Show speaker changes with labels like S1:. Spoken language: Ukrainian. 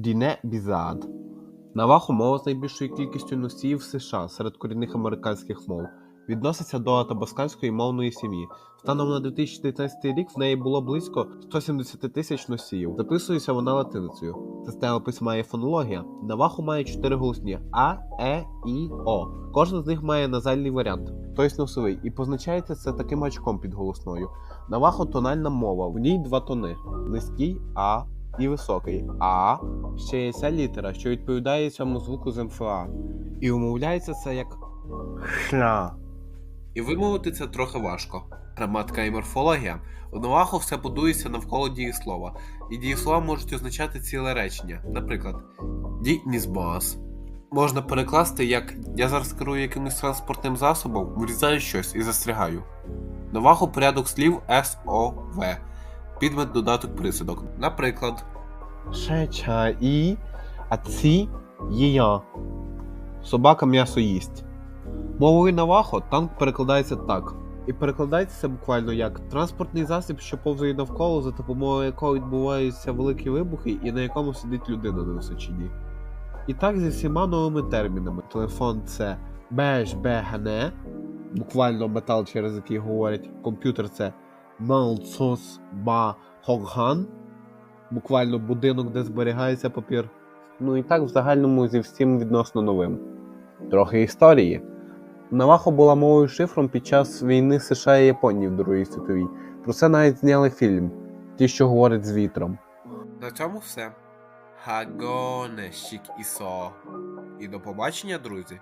S1: Діне Бізад. Навахо мова з найбільшою кількістю носіїв США серед корінних американських мов. Відноситься до атабасканської мовної сім'ї. Станом на 2019 рік в неї було близько 170 тисяч носіїв. Записується вона латиницею. Система письма і фонологія. Навахо має чотири голосні А, Е, І, О. Кожен з них має назальний варіант, тобто носовий, і позначається це таким гачком під голосною. Навахо тональна мова. В ній два тони: низький А і високий А. Ще є ця літера, що відповідає цьому звуку з МФА. І умовляється це як шна. І вимовити це трохи важко. Граматика і морфологія. У Навахо все будується навколо дієслова, і дієслова можуть означати ціле речення. Наприклад, ді нізбас. Можна перекласти як я зараз керую якимось транспортним засобом, врізаю щось і застрягаю. Навахо порядок слів СОВ. Підмет додаток присудок. Наприклад, Шеча і а ці їя. Собака м'ясо їсть. Мовою Навахо танк перекладається так. І перекладається це буквально як транспортний засіб, що повзає навколо, за допомогою якого відбуваються великі вибухи і на якому сидить людина на височині. І так зі всіма новими термінами. Телефон це беж буквально метал, через який говорять. Комп'ютер це малцос ба хогган, буквально будинок, де зберігається папір. Ну і так в загальному зі всім відносно новим. Трохи історії. Навахо була мовою шифром під час війни США і Японії в Другій світовій. Про це навіть зняли фільм Ті, що говорять з вітром. На цьому все. Хагоне, шік ісо. І до побачення, друзі!